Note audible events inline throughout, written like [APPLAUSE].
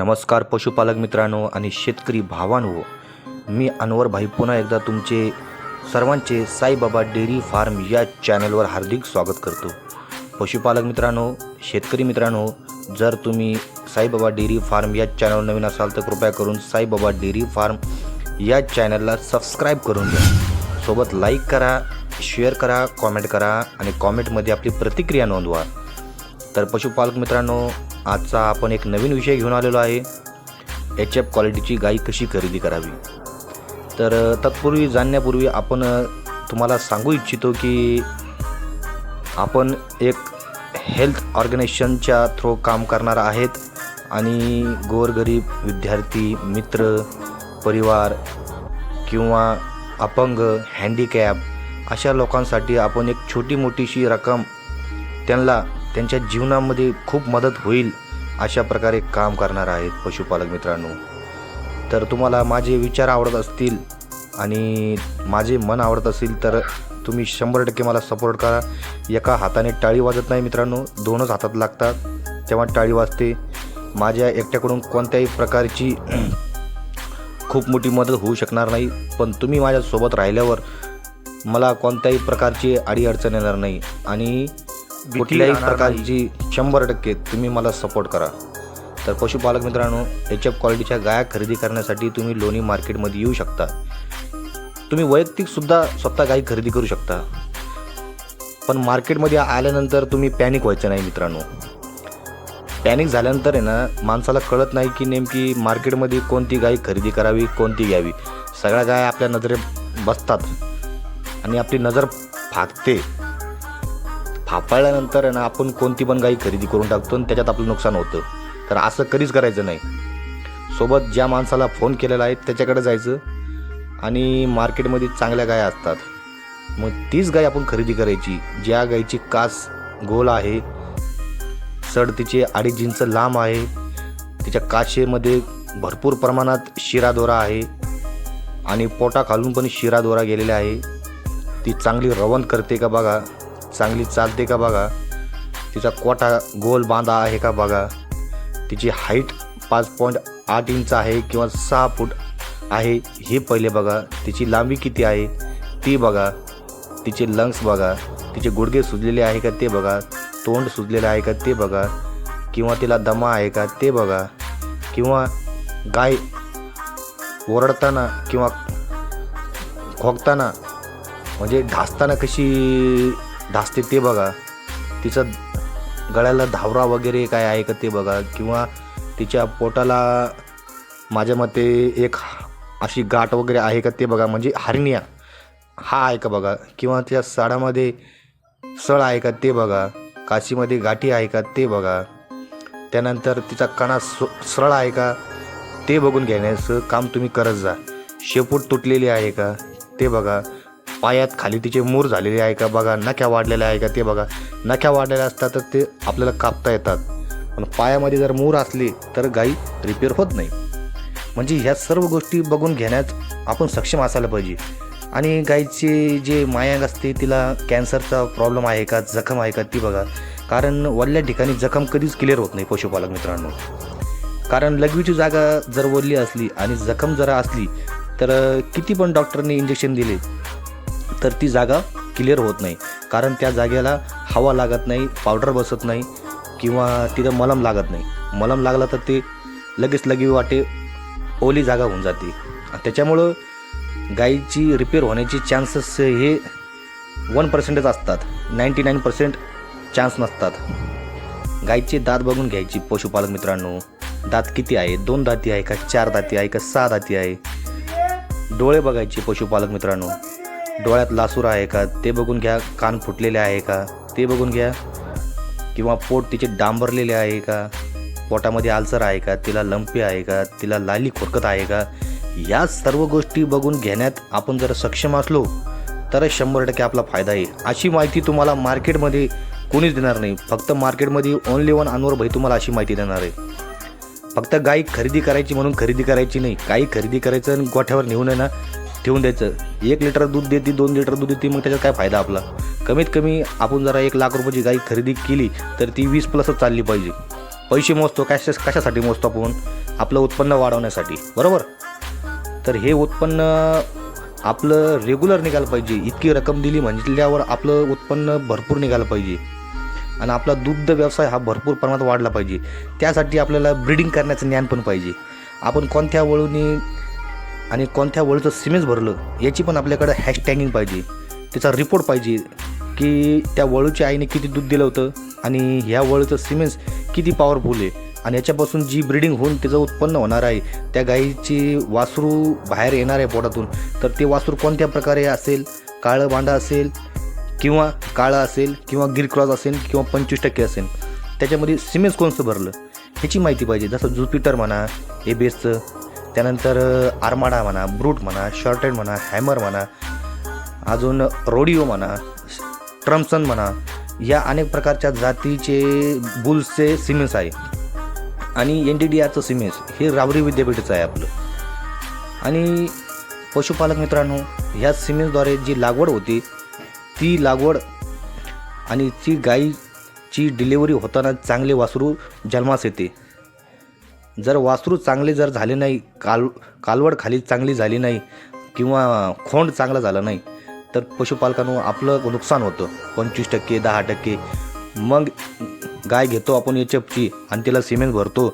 नमस्कार पशुपालक मित्रांनो आणि शेतकरी भावांनो. मी अनवर भाई पुन्हा एकदा तुमचे सर्वांचे साईबाबा डेअरी फार्म या चॅनलवर हार्दिक स्वागत करतो. पशुपालक मित्रांनो शेतकरी मित्रांनो जर तुम्ही साईबाबा डेअरी फार्म या चॅनलवर नवीन असाल तर कृपया करून साईबाबा डेअरी फार्म या चॅनलला सबस्क्राईब करून घ्या. सोबत लाईक करा शेअर करा कॉमेंट करा आणि कॉमेंटमध्ये आपली प्रतिक्रिया नोंदवा. तर पशुपालक मित्रांनो आजचा आपण एक नवीन विषय घेऊन आलेलो आहे. एच एफ क्वालिटीची गाई कशी खरेदी करावी? तर तत्पूर्वी जाणण्यापूर्वी आपण तुम्हाला सांगू इच्छितो की आपण एक हेल्थ ऑर्गनायझेशनच्या थ्रू काम करणार आहेत आणि गोरगरीब विद्यार्थी मित्र परिवार किंवा अपंग हँडिकॅप अशा लोकांसाठी आपण एक छोटी मोठीशी रक्कम त्यांना त्यांच्या जीवनामध्ये खूप मदत होईल अशा प्रकारे काम करणार आहेत पशुपालक मित्रांनो. तर तुम्हाला माझे विचार आवडत असतील आणि माझे मन आवडत असेल तर तुम्ही शंभर टक्के मला सपोर्ट करा. एका हाताने टाळी वाजत नाही मित्रांनो दोनच हातात लागतात. तेव्हा टाळी वाजते. माझ्या एकट्याकडून कोणत्याही प्रकारची [CLEARS THROAT] खूप मोठी मदत होऊ शकणार नाही. पण तुम्ही माझ्यासोबत राहिल्यावर मला कोणत्याही प्रकारची अडीअडचण येणार नाही. आणि कुठल्याही प्रकारची शंभर टक्के तुम्ही मला सपोर्ट करा. तर पशुपालक मित्रांनो एच एफ क्वालिटीच्या गाया खरेदी करण्यासाठी तुम्ही लोणी मार्केटमध्ये येऊ शकता. तुम्ही वैयक्तिकसुद्धा स्वतः गाई खरेदी करू शकता. पण मार्केटमध्ये आल्यानंतर तुम्ही पॅनिक व्हायचं नाही मित्रांनो. पॅनिक झाल्यानंतर आहे ना माणसाला कळत नाही की नेमकी मार्केटमध्ये कोणती गाय खरेदी करावी कोणती घ्यावी. सगळ्या गाय आपल्या नजरेत बसतात. आणि आपली नजर फाकते फापाळल्यानंतर आहे ना आपण कोणती पण गाई खरेदी करून टाकतो आणि त्याच्यात आपलं नुकसान होतं. तर असं कधीच करायचं नाही. सोबत ज्या माणसाला फोन केलेला आहे त्याच्याकडे जायचं आणि मार्केटमध्ये चांगल्या गाय असतात. मग तीच गाय आपण खरेदी करायची ज्या गाईची कास गोल आहे सड तिचे अडीच इंच लांब आहे तिच्या काशेमध्ये भरपूर प्रमाणात शिरादोरा आहे आणि पोटाखालून पण शिरादोरा गेलेला आहे. ती चांगली रवण करते का बघा. चांगली चालते का बघा? तिचा कोटा गोल बांधा आहे का बघा? तिची हाईट पाच पॉईंट आठ इंच आहे किंवा सहा फूट आहे हे पहिले बघा. तिची लांबी किती आहे? ती बघा. तिचे लंग्स बघा. तिचे गुडघे सुजलेले आहे का ते बघा. तोंड सुजलेलं आहे का ते बघा. किंवा तिला दमा आहे का ते बघा. किंवा गाय ओरडताना किंवा खोकताना म्हणजे ढासताना कशी धासते ते बघा. तिचं गळ्याला धावरा वगैरे काय आहे का ते बघा. किंवा तिच्या पोटाला माझ्या मते एक अशी गाठ वगैरे आहे का ते बघा. म्हणजे हरनिया हा आहे का बघा. किंवा त्या साडामध्ये सळ आहे का ते बघा. काशीमध्ये गाठी आहे का ते बघा. त्यानंतर तिचा कणा स सरळ आहे का ते बघून घेण्याचं काम तुम्ही करत जा. शेपूट तुटलेली आहे का ते बघा. पायात खाली तिचे मूर झालेले आहे का बघा नख्या वाढलेल्या आहे का ते बघा. नख्या वाढलेल्या असतात तर ते आपल्याला कापता येतात. पण पायामध्ये जर मूर असली तर गाई रिपेअर होत नाही. म्हणजे ह्या सर्व गोष्टी बघून घेण्यात आपण सक्षम असायला पाहिजे. आणि गाईचे जे मायांग असते तिला कॅन्सरचा प्रॉब्लेम आहे का जखम आहे का ती बघा. कारण वल्ल्या ठिकाणी जखम कधीच क्लिअर होत नाही पशुपालक मित्रांनो. कारण लघवीची जागा जर ओढली असली आणि जखम जरा असली तर किती पण डॉक्टरने इंजेक्शन दिले तर ती जागा क्लिअर होत नाही. कारण त्या जागेला हवा लागत नाही पावडर बसत नाही किंवा तिथं मलम लागत नाही. मलम लागला तर ते लगेच लगी वाटे ओली जागा होऊन जाते. त्याच्यामुळं गाईची रिपेअर होण्याचे चान्सेस हे वन पर्सेंटच असतात. नाईंटी नाईन पर्सेंट चान्स नसतात. गाईचे दात बघून घ्यायची पशुपालक मित्रांनो. दात किती आहे? दोन दाती आहे का? चार दाती आहे का? सहा दाती आहे? डोळे बघायचे पशुपालक मित्रांनो. डोळ्यात लासूर आहे का? ते बघून घ्या. कान फुटलेले आहे का? ते बघून घ्या. किंवा पोट तिचे डांबरलेले आहे का? पोटामध्ये आल्सर आहे का? तिला लंपी आहे का? तिला लाली खोरकत आहे का? या सर्व गोष्टी बघून घेण्यात आपण जर सक्षम असलो तर शंभर टक्के आपला फायदा आहे अशी माहिती तुम्हाला मार्केटमध्ये कोणीच देणार नाही. फक्त मार्केटमध्ये ओनली वन अनवर भाई तुम्हाला अशी माहिती देणार आहे. फक्त गाई खरेदी करायची म्हणून खरेदी करायची नाही. गाई खरेदी करायचं आणि गोठ्यावर नेऊन आहे ना ठेवून द्यायचं. एक लिटर दूध देते दोन लिटर दूध देते मग त्याच्यात काय फायदा आपला? कमीत कमी आपण जरा एक लाख रुपयाची गाई खरेदी केली तर ती वीस प्लसच चालली पाहिजे. पैसे मोजतो कशा कशासाठी मोजतो आपण? आपलं उत्पन्न वाढवण्यासाठी. बरोबर? तर हे उत्पन्न आपलं रेग्युलर निघालं पाहिजे. इतकी रक्कम दिली म्हटल्यावर आपलं उत्पन्न भरपूर निघालं पाहिजे. आणि आपला दुग्ध व्यवसाय हा भरपूर प्रमाणात वाढला पाहिजे. त्यासाठी आपल्याला ब्रीडिंग करण्याचं ज्ञान पण पाहिजे. आपण कोणत्या वळूनी आणि कोणत्या वळूचं सिमेंट भरलं याची पण आपल्याकडं हॅशटॅगिंग पाहिजे. त्याचा रिपोर्ट पाहिजे की त्या वळूच्या आईने किती दूध दिलं होतं आणि ह्या वळूचं सिमेंट्स किती पॉवरफुल आहे. आणि याच्यापासून जी ब्रीडिंग होऊन त्याचं उत्पन्न होणार आहे त्या गाईची वासरू बाहेर येणार आहे पोटातून. तर ते वासरू कोणत्या प्रकारे असेल? काळं भांडा असेल किंवा काळं असेल किंवा गिर क्रॉस असेल किंवा पंचवीस टक्के असेल त्याच्यामध्ये सिमेंट्स कोणचं भरलं? ह्याची माहिती पाहिजे. जसं ज्युपिटर म्हणा एबेसचं त्यानंतर आर्माडा म्हणा ब्रूट म्हणा शॉर्टेड म्हणा हॅमर म्हणा अजून रोडिओ म्हणा ट्रम्सन म्हणा या अनेक प्रकारच्या जातीचे बुल्सचे सिमेंट्स आहे. आणि एन डी डी आरचं सिमेंट्स हे रावरी विद्यापीठाचं आहे आपलं. आणि पशुपालक मित्रांनो ह्या सिमेंट्सद्वारे जी लागवड होती ती लागवड आणि ती गाईची डिलिव्हरी होताना चांगले वासरू जन्मास येते. जर वासरू चांगले जर झाले नाही काल कालवड खाली चांगली झाली नाही किंवा खोंड चांगला झाला नाही तर पशुपालकांनो आपलं नुकसान होतं. पंचवीस टक्के दहा टक्के. मग गाय घेतो आपण एच एफची आणि तिला सिमेंट भरतो.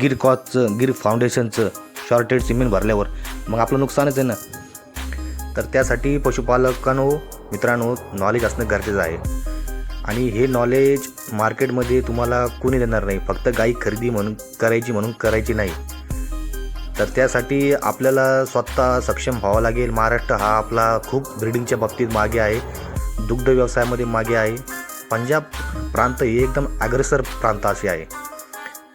गिर कॉचचं गिर फाउंडेशनचं शॉर्टेड सिमेंट भरल्यावर मग आपलं नुकसानच आहे ना. तर त्यासाठी पशुपालकांनो मित्रांनो नॉलेज असणं गरजेचं आहे. आणि हे नॉलेज मार्केटमध्ये तुम्हाला कोणी देणार नाही. फक्त गाई खरेदी म्हणून करायची म्हणून करायची नाही. तर त्यासाठी आपल्याला स्वतः सक्षम व्हावं लागेल. महाराष्ट्र हा आपला खूप ब्रिडिंगच्या बाबतीत मागे आहे. दुग्ध व्यवसायामध्ये मागे आहे. पंजाब प्रांत हे एकदम अग्रेसर प्रांत असे आहे.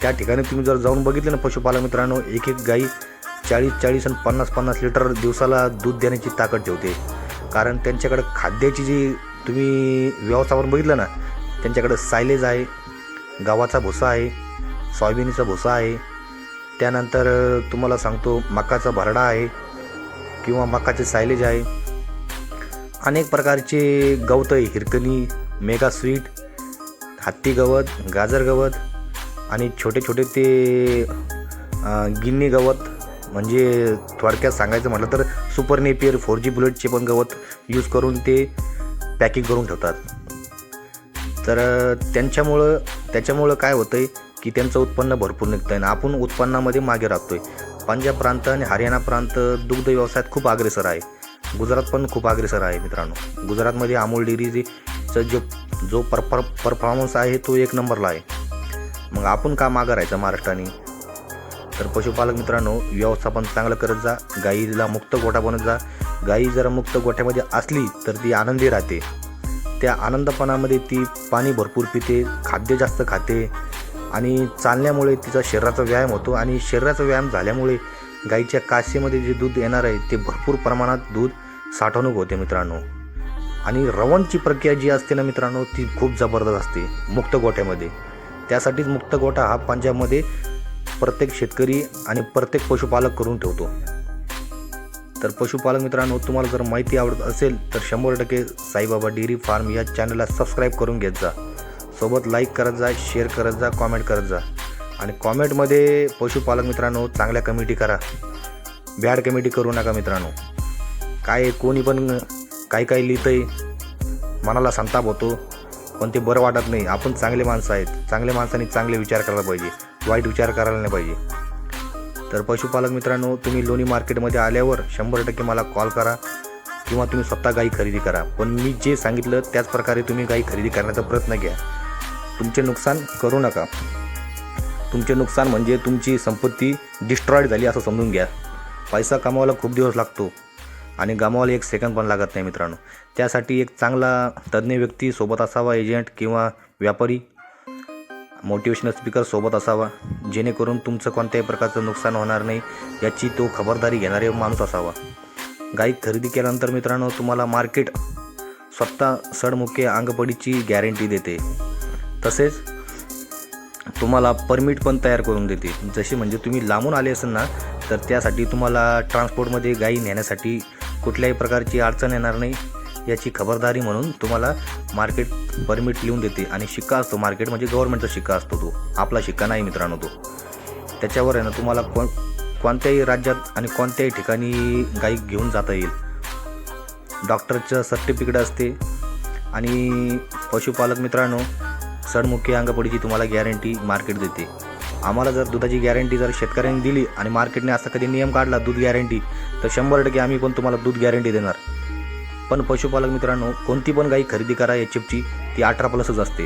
त्या ठिकाणी तुम्ही जर जाऊन बघितलं ना पशुपालक मित्रांनो एक एक गाई चाळीस चाळीस आणि पन्नास पन्नास लिटर दिवसाला दूध देण्याची ताकद ठेवते. कारण त्यांच्याकडं खाद्याची जी तुम्ही व्यवस्थापन बघितलं ना त्यांच्याकडं सायलेज आहे गव्हाचा भुसा आहे सोयाबीनचा भुसा आहे. त्यानंतर तुम्हाला सांगतो मकाचा भरडा आहे किंवा मकाचे सायलेज आहे. अनेक प्रकारचे गवत आहे हिरकणी मेगा स्वीट हत्ती गवत गाजर गवत आणि छोटे छोटे ते गिन्नी गवत. म्हणजे थोडक्यात सांगायचं म्हटलं तर सुपर नेपियर फोर जी बुलेटचे पण गवत यूज करून ते पॅकिंग करून ठेवतात. तर त्यांच्यामुळं त्याच्यामुळं काय होतं आहे की त्यांचं उत्पन्न भरपूर निघतं आहे आणि आपण उत्पन्नामध्ये मागे राहतो आहे पंजाब प्रांत आणि हरियाणा प्रांत दुग्ध व्यवसायात खूप अग्रेसर आहे. गुजरात पण खूप अग्रेसर आहे मित्रांनो. गुजरातमध्ये अमूल डेअरीचं जो जो परफॉर परफॉर्मन्स आहे तो एक नंबरला आहे. मग आपण का मागं राहायचं महाराष्ट्राने? तर पशुपालक मित्रांनो व्यवस्थापन चांगलं करत जा गाईला मुक्त गोठा बनत जा गाई जर मुक्त गोठ्यामध्ये असली तर ती आनंदी राहते. त्या आनंदपणामध्ये ती पाणी भरपूर पिते खाद्य जास्त खाते आणि चालण्यामुळे तिचा शरीराचा व्यायाम होतो आणि शरीराचा व्यायाम झाल्यामुळे गाईच्या कासेमध्ये जे दूध येणार आहे ते भरपूर प्रमाणात दूध साठवणूक होते मित्रांनो. आणि रवणची प्रक्रिया जी असते ना मित्रांनो ती खूप जबरदस्त असते मुक्त गोठ्यामध्ये. त्यासाठीच मुक्त गोठा हा पंजाबमध्ये प्रत्येक शेतकरी आणि प्रत्येक पशुपालक करून ठेवतो. तर पशुपालक मित्रांनो तुम्हाला जर माहिती आवडत असेल तर शंभर टक्के साईबाबा डेअरी फार्म या चॅनलला सबस्क्राईब करून घेत जा. सोबत लाईक करत जा शेअर करत जा कॉमेंट करत जा. आणि कॉमेंटमध्ये पशुपालक मित्रांनो चांगल्या कमिटी करा. बॅड कमिटी करू नका मित्रांनो. काय कोणी पण काही काही लिहितं आहे मनाला संताप होतो पण ते बरं वाटत नाही. आपण चांगले माणसं आहेत. चांगल्या माणसांनी चांगले विचार करायला पाहिजे. वाईट विचार करायला नाही पाहिजे. तर पशुपालक मित्रांनो तुम्ही लोणी मार्केटमध्ये आल्यावर शंभर टक्के मला कॉल करा किंवा तुम्ही स्वतः गाई खरेदी करा. पण मी जे सांगितलं त्याच प्रकारे तुम्ही गाई खरेदी करण्याचा प्रयत्न घ्या. तुमचे नुकसान करू नका. तुमचे नुकसान म्हणजे तुमची संपत्ती डिस्ट्रॉईड झाली असं समजून घ्या. पैसा कमावायला खूप दिवस लागतो आणि गमावायला एक सेकंद पण लागत नाही मित्रांनो. त्यासाठी एक चांगला तज्ज्ञ व्यक्ती सोबत असावा एजंट किंवा व्यापारी मोटिवेशनल स्पीकर सोबत असावा. जेणेकरून तुमचं कोणत्याही प्रकारचं नुकसान होणार नाही याची तो खबरदारी घेणारे माणूस असावा. गाई खरेदी केल्यानंतर मित्रांनो तुम्हाला मार्केट स्वतः सडमुखे अंगपडीची गॅरंटी देते. तसेच तुम्हाला परमिट पण तयार करून देते. जशी म्हणजे तुम्ही लांबून आले असेल ना तर त्यासाठी तुम्हाला ट्रान्सपोर्टमध्ये गाई नेण्यासाठी कुठल्याही प्रकारची अडचण येणार नाही. याची खबरदारी म्हणून तुम्हाला मार्केट परमिट लिहून देते. आणि शिक्का असतो मार्केट म्हणजे गव्हर्नमेंटचा शिक्का असतो तो. आपला शिक्का नाही मित्रांनो तो. त्याच्यावर आहे ना तुम्हाला कोण कोणत्याही राज्यात आणि कोणत्याही ठिकाणी गाई घेऊन जाता येईल. डॉक्टरचं सर्टिफिकेट असते. आणि पशुपालक मित्रांनो सडमुखी अंगपडीची तुम्हाला गॅरंटी मार्केट देते. आम्हाला जर दुधाची गॅरंटी जर शेतकऱ्यांनी दिली आणि मार्केटने असा कधी नियम काढला दूध गॅरंटी तर शंभर टक्के आम्ही पण तुम्हाला दूध गॅरंटी देणार. पण पशुपालक मित्रांनो कोणती पण गाई खरेदी करा या चिपची ती अठरा प्लसच असते.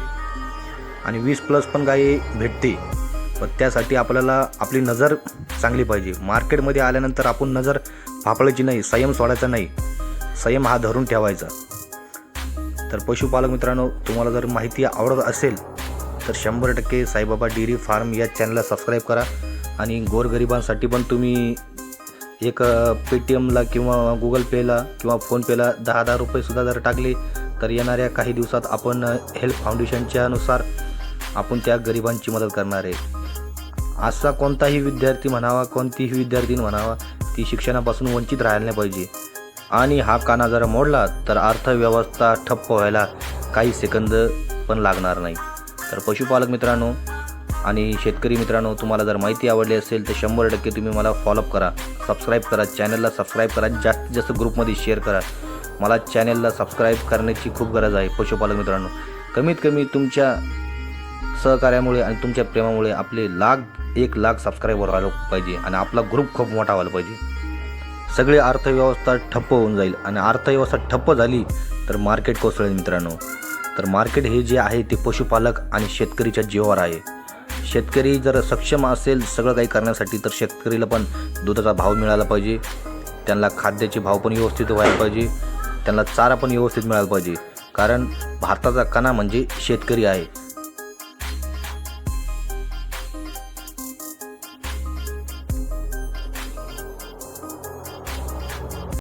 आणि वीस प्लस पण गाई भेटते. पण त्यासाठी आपल्याला आपली नजर चांगली पाहिजे. मार्केटमध्ये आल्यानंतर आपण नजर फापळायची नाही संयम सोडायचा नाही. संयम हा धरून ठेवायचा. तर पशुपालक मित्रांनो तुम्हाला जर माहिती आवडत असेल तर शंभर टक्के साईबाबा डेअरी फार्म या चॅनलला सबस्क्राईब करा. आणि गोरगरिबांसाठी पण तुम्ही एक पेटीएमला किंवा गुगल पेला किंवा फोनपेला दहा दहा रुपयेसुद्धा जर टाकले तर येणाऱ्या काही दिवसात आपण हेल्प फाउंडेशनच्यानुसार आपण त्या गरिबांची मदत करणार आहे. असा कोणताही विद्यार्थी म्हणावा कोणतीही विद्यार्थी म्हणावा ती शिक्षणापासून वंचित राहायला नाही पाहिजे. आणि हा काना जर मोडला तर अर्थव्यवस्था ठप्प व्हायला काही सेकंद पण लागणार नाही. तर पशुपालक मित्रांनो आणि शेतकरी मित्रांनो तुम्हाला जर माहिती आवडली असेल तर शंभर टक्के तुम्ही मला फॉलोअप करा. सबस्क्राईब करा चॅनलला सबस्क्राईब करा जास्तीत जास्त ग्रुपमध्ये शेअर करा. मला चॅनलला सबस्क्राईब करण्याची खूप गरज आहे पशुपालक मित्रांनो. कमीत कमी तुमच्या सहकार्यामुळे आणि तुमच्या प्रेमामुळे आपले लाख एक लाख सबस्क्रायबर व्हायला पाहिजे आणि आपला ग्रुप खूप मोठा व्हायला पाहिजे. सगळी अर्थव्यवस्था ठप्प होऊन जाईल आणि अर्थव्यवस्था ठप्प झाली तर मार्केट कोसळेल मित्रांनो. तर मार्केट हे जे आहे ते पशुपालक आणि शेतकरीच्या जीवावर आहे. शेतकरी जर सक्षम असेल सगळं काही करण्यासाठी तर शेतकरीला पण दुधाचा भाव मिळाला पाहिजे. त्यांना खाद्याचे भाव पण व्यवस्थित व्हायला पाहिजे. त्यांना चारा पण व्यवस्थित मिळाला पाहिजे. कारण भारताचा कणा म्हणजे शेतकरी आहे.